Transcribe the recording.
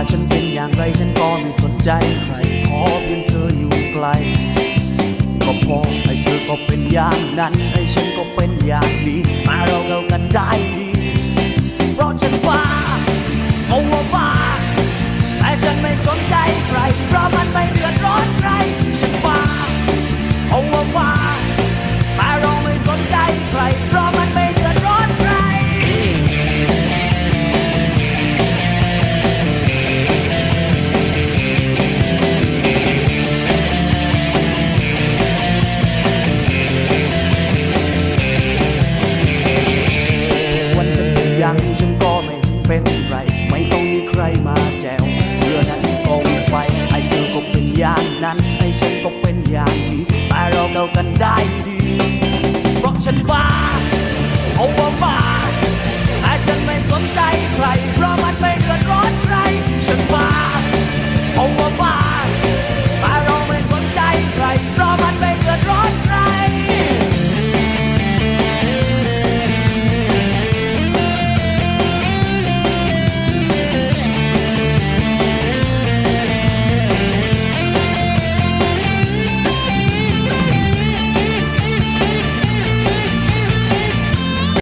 ว่าฉันเป็นอย่างไรฉันก็ไม่สนใจใครขอเพียงเธออยู่ไกล ก็พอให้เธอก็เป็นอย่างนั้นให้ฉันก็เป็นอย่างนี้มาเราเรากันได้ ย่างฉันก็ไม่เป็นไร ไม่ต้องมีใครมาแจวเรื่อนั้นก็งไปให้เธอก็เป็นอย่างนั้นให้ฉันก็เป็นอย่างนี้แต่เราเดากันได้ดีเพราะฉันบ้า